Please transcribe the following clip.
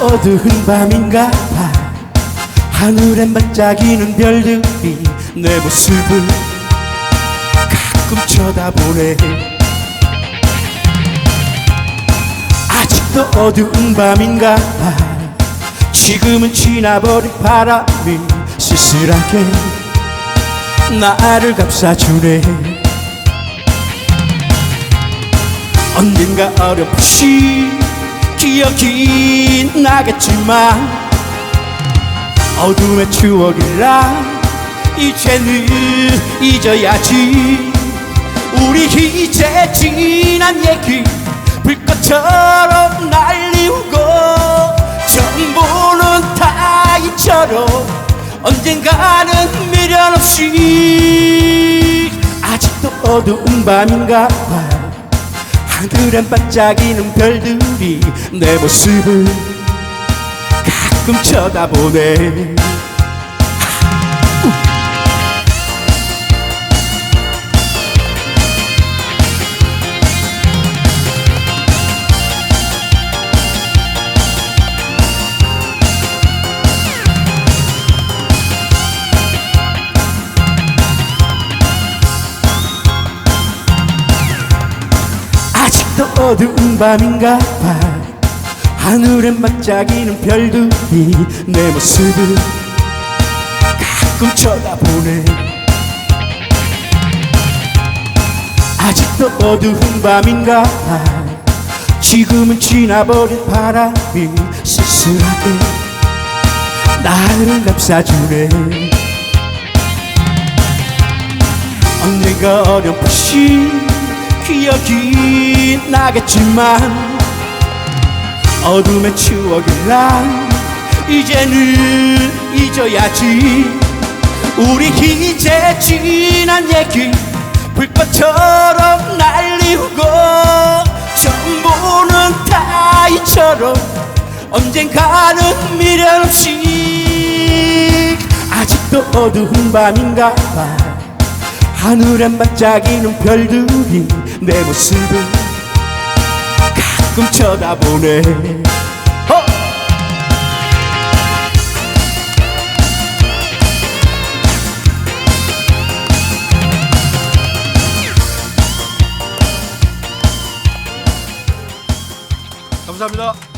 어두운 밤인가 봐. 하늘엔 반짝이는 별들이 내 모습을 가끔 쳐다보네. 아직도 어두운 밤인가 봐. 지금은 지나버린 바람이 쓸쓸하게 나를 감싸주네. 언젠가 어렴풋이 기억이 나겠지만 어둠의 추억이라 이제는 잊어야지. 우리 이제 지난 얘기 불꽃처럼 날리우고 전부는 다 이처럼 언젠가는 미련 없이 아직도 어두운 밤인가 봐 하늘엔 반짝이는 별들이 내 모습을 가끔 쳐다보네. 아직도 어두운 밤인가 봐 하늘엔 반짝이는 별들이 내 모습을 가끔 쳐다보네. 아직도 어두운 밤인가? 봐 지금은 지나버린 바람이 쓸쓸하게 나를 감싸주네. 언젠가 어렴풋이 기억이 나겠지만 어둠의 추억이라 이제는 잊어야지. 우리 이제 지난 얘기 불꽃처럼 날리우고 전부는 다 이처럼 언젠가는 미련 없이 아직도 어두운 밤인가 봐. 하늘엔 반짝이는 별들이 내 모습을 가끔 쳐다보네 어! 감사합니다.